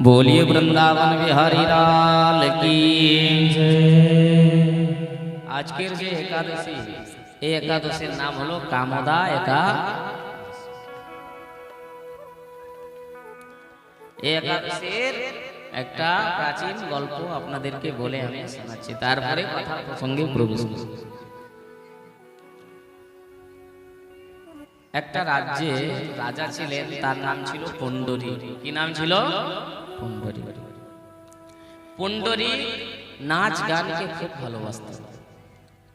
बोलिए वृंदावन बिहारी लाल की আজকের যে একাদশী এই একাদশীর নাম হলো কামদা একা এই একাদশীর একটা প্রাচীন গল্প আপনাদেরকে বলে আমি শোনাচ্ছি তারপরে কথা প্রসঙ্গে প্রবেশ করব। একটা রাজ্যে রাজা ছিলেন তার নাম ছিল পণ্ডরী কি নাম ছিল পণ্ডরী। পণ্ডরী নাচ গানকে খুব ভালোবাসত।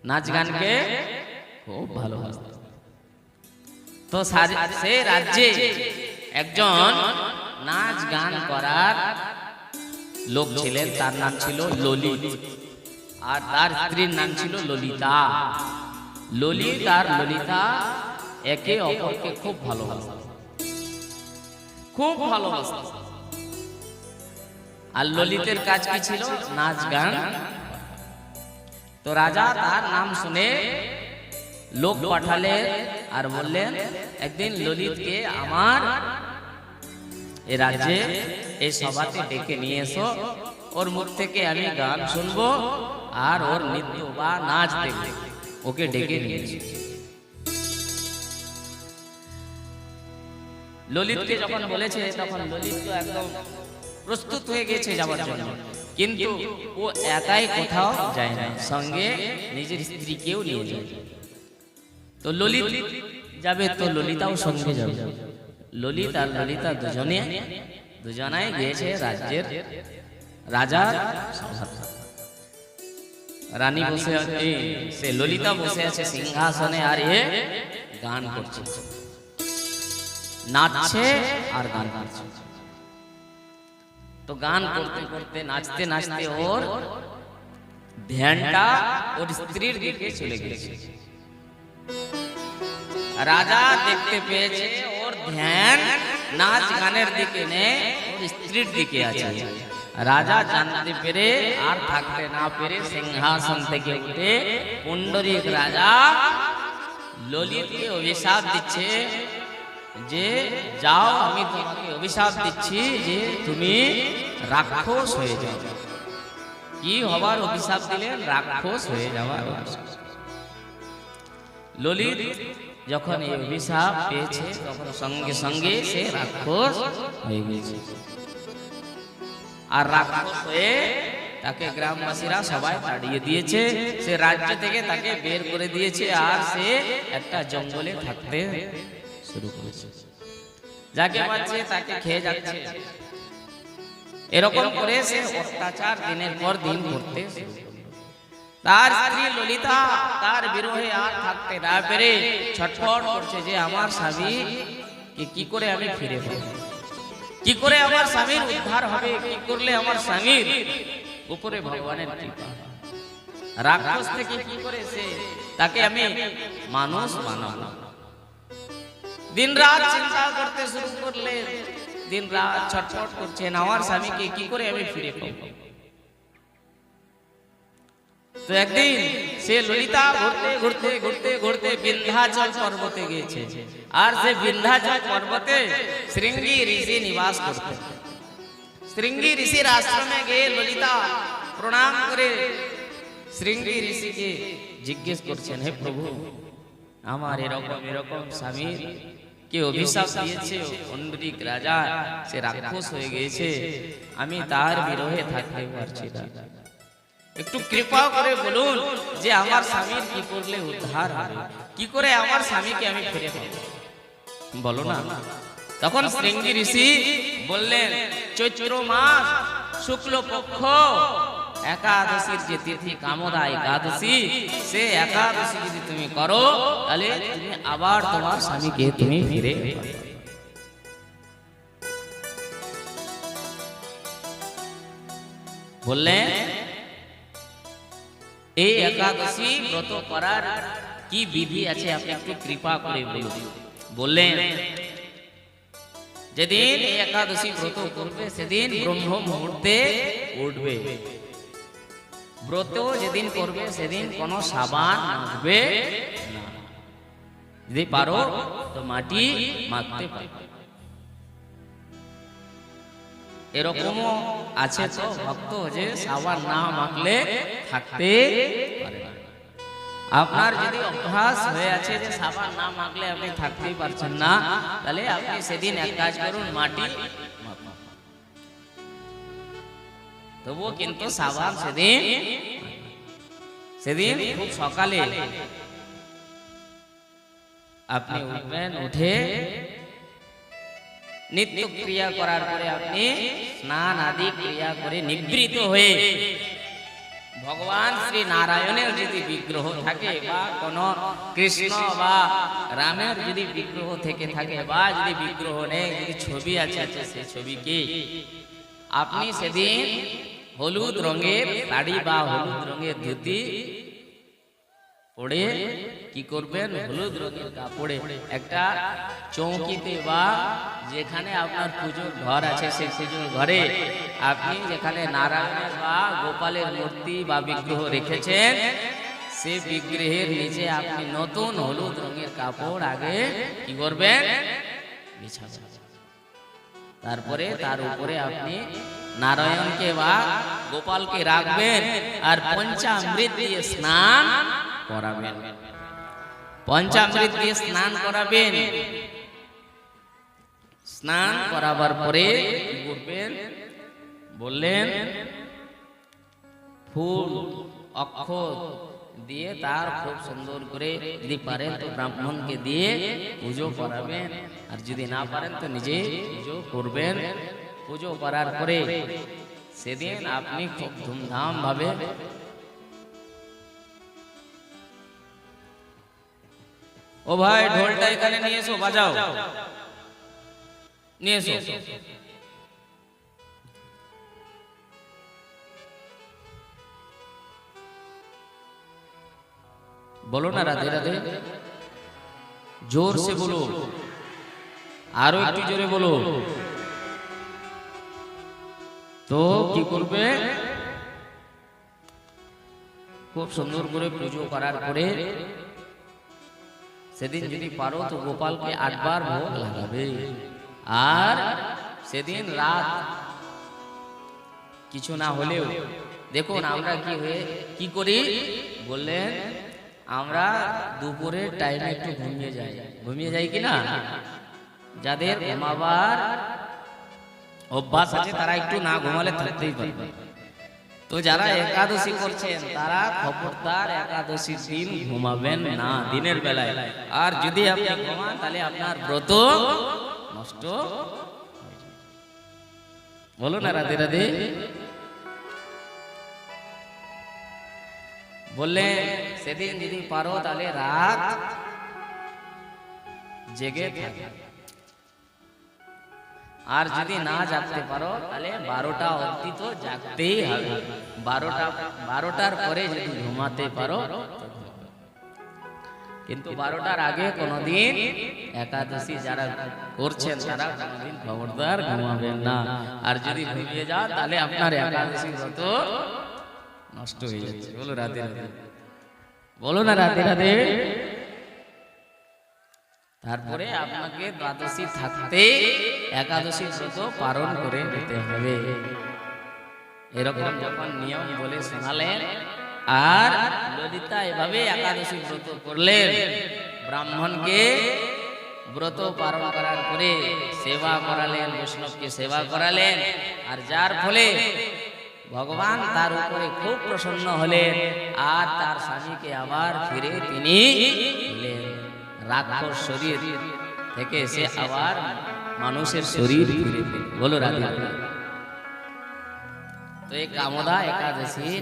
নাচ গানকে খুব ভালোবাসত। তো সে রাজ্যে একজন নাচ গান করার লোক ছিলেন তার নাম ছিল ললিত। আর তার স্ত্রীর নাম ছিল ললিতা। ললিত। আর ললিতা একে অপরকে খুব ভালোবাসত। খুব ভালোবাসত। আর ললিতের কাজ কি ছিল? নাচ গান। তো রাজা তার নাম শুনে লোক পাঠালেন আর বললেন, একদিন ললিতকে আমার এ রাজ্যে এই সভাতে ডেকে নিয়ে এসো। ওর মুখ থেকে আমি গান শুনব আর ওর নৃত্য বা নাচ দেখব। ওকে ডেকে নিয়ে ললিতকে যখন বলেছে, তখন ললিত তো একদম প্রস্তুত হয়ে গেছে যাওয়ার জন্য। কিন্তু ও একাই কোথাও যায় না। সঙ্গে নিজের স্ত্রীকেও নিয়ে যায় তো ললিত যাবে তো ললিতাও সঙ্গে যাবে। ললিত আর ললিতা দুজনে দুজনাই গিয়েছে রাজ্যের রাজার রানী বসে আছে সে ললিতা বসে আছে সিংহাসনে আর এ গান করছে। নাচছে আর গান করছে। তো গান করতে করতে নাচতে নাচতে ওর ধ্যানটা ওর স্ত্রীর দিকে চলে গেছে। রাজা দেখতে পেয়েছে ওর ধ্যান নাচ গানের দিকে নেই ওর স্ত্রীর দিকে আছে। রাজা জানতে পেরে আর থাকতে না পেরে সিংহাসন থেকে উঠে পুণ্ডরিক রাজা ললিতকে অভিশাপ দিচ্ছে। যে যাও, আমি তোমাকে অভিশাপ দিচ্ছি যে তুমি রাক্ষস হয়ে যাও। কি হবার অভিশাপ দিলেন রাক্ষস হয়ে যাওয়ার ললিত যখন এই অভিশাপ পেয়েছে, তখন সঙ্গে সঙ্গে সে রাক্ষস হয়ে গেছে আর রাক্ষস হয়ে তাকে গ্রামবাসীরা সবাই তাড়িয়ে দিয়েছে। সে রাজ্য থেকে তাকে বের করে দিয়েছে। আর সে একটা জঙ্গলে থাকতে শুরু করেছে। যাকে পাচ্ছে তাকে খেয়ে যাচ্ছে। এরকম করে সে অত্যাচার দিনের পর দিন করতে তার স্ত্রী ললিতা তার বিরহে আর থাকতে না পেরে ছটফট করছে যে, আমার স্বামী, কে করে আমি ফিরে পাবো? কি করে আমার স্বামীর উদ্ধার হবে? কি করলে আমার স্বামীর উপরে ভগবানের কৃপা রাক্ষস থেকে কি করে সে তাকে আমি মানুষ বানাবো? দিন রাত চিন্তা করতে শুরু করলে দিন রাত ছটফট করছেন। আমার স্বামীকে কি করে আমি ফিরে পাবো? তো একদিন সে ললিতা ঘুরতে ঘুরতে ঘুরতে ঘুরতে বিন্ধ্যাচল পর্বতে গিয়েছে। আর সে বিন্ধ্যাচল পর্বতে শৃঙ্গী ঋষি নিবাস করতে। শৃঙ্গী ঋষির আশ্রমে গিয়ে ললিতা প্রণাম করে শৃঙ্গী ঋষিকে জিজ্ঞেস করছেন, হে প্রভু, আমার এরকম এরকম স্বামীর কে অভিশাপ দিয়েছে রাজা সে রাক্ষস হয়ে গিয়েছে আমি তার বিরহে থাকতে পারছি না একটু কৃপা করে বলুন যে আমার স্বামীর কি করলে উদ্ধার হবে কি করে আমার স্বামীকে আমি ফিরে বলো না তখন শৃঙ্গি ঋষি বললেন চৈত্র মাস শুক্ল পক্ষ একাদশীর যে তিথি কামদা একাদশী, সে একাদশী যদি তুমি করো, তাহলে তুমি আবার তোমার স্বামীকে তুমি ফিরে বললেন এই একাদশী ব্রত করার কি বিধি আছে? আপনি একটু কৃপা করে বলুন। বললেন যেদিন একাদশী ব্রত করবে, সেদিন ব্রহ্ম মুহূর্তে উঠবে। ব্রত যেদিন করবে সেদিন কোনো সাবান মাখবে যদি পারো তো মাটি মাখতে পারো। এরকমও আছে তো ভক্ত যে সাবান না মাখলে থাকতে পারে আপনার যদি অভ্যাস হয়ে আছে যে সাবান না মাখলে আপনি থাকতেই পারছেন না তাহলে আপনি সেদিন এক কাজ করুন মাটি তবুও কিন্তু সাবান সেদিন সেদিন খুব সকালে আপনি উঠবেন উঠে নিত্য ক্রিয়া করার পরে আপনি স্নান আদি ক্রিয়া করে নিবৃত হয়ে ভগবান শ্রী নারায়ণের যদি বিগ্রহ থাকে বা কোন কৃষ্ণ বা রামের যদি বিগ্রহ থেকে থাকে বা যদি বিগ্রহ নেই যদি ছবি আছে আছে সেই ছবিকে আপনি সেদিন হলুদ রঙের শাড়ি বা হলুদ রঙের ধুতি পড়ে কি করবেন? হলুদ রঙের কাপড়ে একটা চৌকিতে বা যেখানে আপনার পুজোর ঘর আছে, সেই পুজোর ঘরে আপনি যেখানে নারায়ণের বা গোপালের মূর্তি বা বিগ্রহ রেখেছেন, সে বিগ্রহের নিচে আপনি নতুন হলুদ রঙের কাপড় আগে কি করবেন? তারপরে তার উপরে আপনি নারায়ণকে বা গোপালকে রাখবেন আর পঞ্চামৃত দিয়ে স্নান করাবেন পঞ্চামৃত দিয়ে স্নান করাবেন স্নান করাবার পরে কি করবেন বললেন ফুল অক্ষত দিয়ে তার খুব সুন্দর করে যদি পারেন তো ব্রাহ্মণকে দিয়ে পুজো করাবেন আর যদি না পারেন তো নিজে পুজো করবেন পুজো করার পরে সেদিন আপনি খুব ধুমধাম ভাবে ও ভাই, ঢোলটা এখানে নিয়ে এসো, বাজাও। নিয়ে এসো। বলো না রাধে রাধে। জোর সে বলো। আরও একটু জোরে বলো। তো কি করবে? খুব সুন্দর করে পুজো করার পরে সেদিন যদি পারো তো গোপালকে আটবার ভোগ লাগাবে। আর সেদিন রাত কিছু না হলেও, দেখুন আমরা কি হয়ে, কি করি? বললেন, আমরা দুপুরের টাইমে একটু ঘুমিয়ে যাই। ঘুমিয়ে যাই কি না? যাদের ঘুমাবার অভ্যাস আছে, তারা একটু না ঘুমালে থাকতেই পারবে। তো যারা একাদশী করছেন, তারা খবরদার একাদশী দিন ঘুমাবেন না, দিনের বেলায়। আর যদি আপনি ঘুমান, তাহলে আপনার ব্রত নষ্ট বলো না, রাধে রাধে। বললে, সেদিন যদি পারো, তাহলে রাত জেগে থাকে আর যদি না জাগতে পারো, তাহলে বারোটা অবধি তো জাগতেই হবে। বারোটা বারোটার পরে যদি ঘুমাতে পারো কিন্তু বারোটার আগে কোনোদিন একাদশী যারা করছেন, তারা কোনোদিন খবরদার ঘুমাবেন না। আর যদি ঘুমিয়ে যান, তাহলে আপনার একাদশী ব্রত নষ্ট হয়ে যাচ্ছে। বলো রাধে রাধে। বলো না রাধে রাধে। তারপরে আপনাকে দ্বাদশী থাকতে একাদশী ব্রত পালন করে নিতে হবে। এরকম যখন নিয়ম বলে শোনালেন আর ললিতা এভাবে একাদশী ব্রত করলেন। ব্রাহ্মণকে ব্রত পালন করার পরে সেবা করালেন বৈষ্ণবকে সেবা করালেন আর যার ফলে ভগবান তার উপরে খুব প্রসন্ন হলেন আর তার স্বামীকে আবার ফিরে তিনি রাক্ষস শরীর থেকে এসে আবার মানুষের শরীর ফিরে। বলো রাধে। তো এই কামদা একাদশী